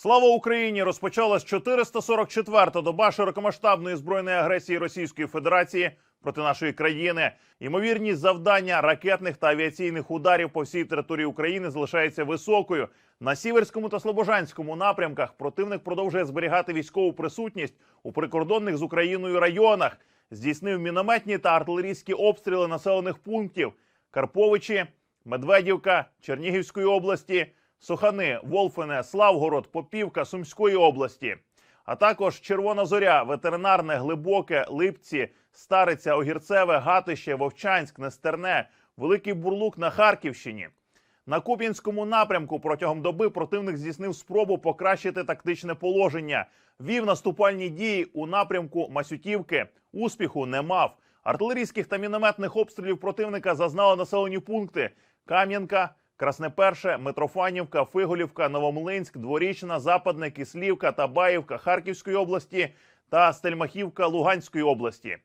Слава Україні! Розпочалась 444-та доба широкомасштабної збройної агресії Російської Федерації проти нашої країни. Ймовірність завдання ракетних та авіаційних ударів по всій території України залишається високою. На сіверському та слобожанському напрямках противник продовжує зберігати військову присутність у прикордонних з Україною районах. Здійснив мінометні та артилерійські обстріли населених пунктів Карповичі, Медведівка, Чернігівської області, Сухани, Волфине, Славгород, Попівка Сумської області, а також Червона Зоря, Ветеринарне, Глибоке, Липці, Стариця, Огірцеве, Гатище, Вовчанськ, Нестерне, Великий Бурлук на Харківщині. На Куп'янському напрямку протягом доби противник здійснив спробу покращити тактичне положення. Вів наступальні дії у напрямку Масютівки. Успіху не мав. Артилерійських та мінометних обстрілів противника зазнали населені пункти: Кам'янка, Красне Перше, Митрофанівка, Фиголівка, Новомлинськ, Дворічна, Западне, Кислівка, Табаївка Харківської області та Стельмахівка Луганської області.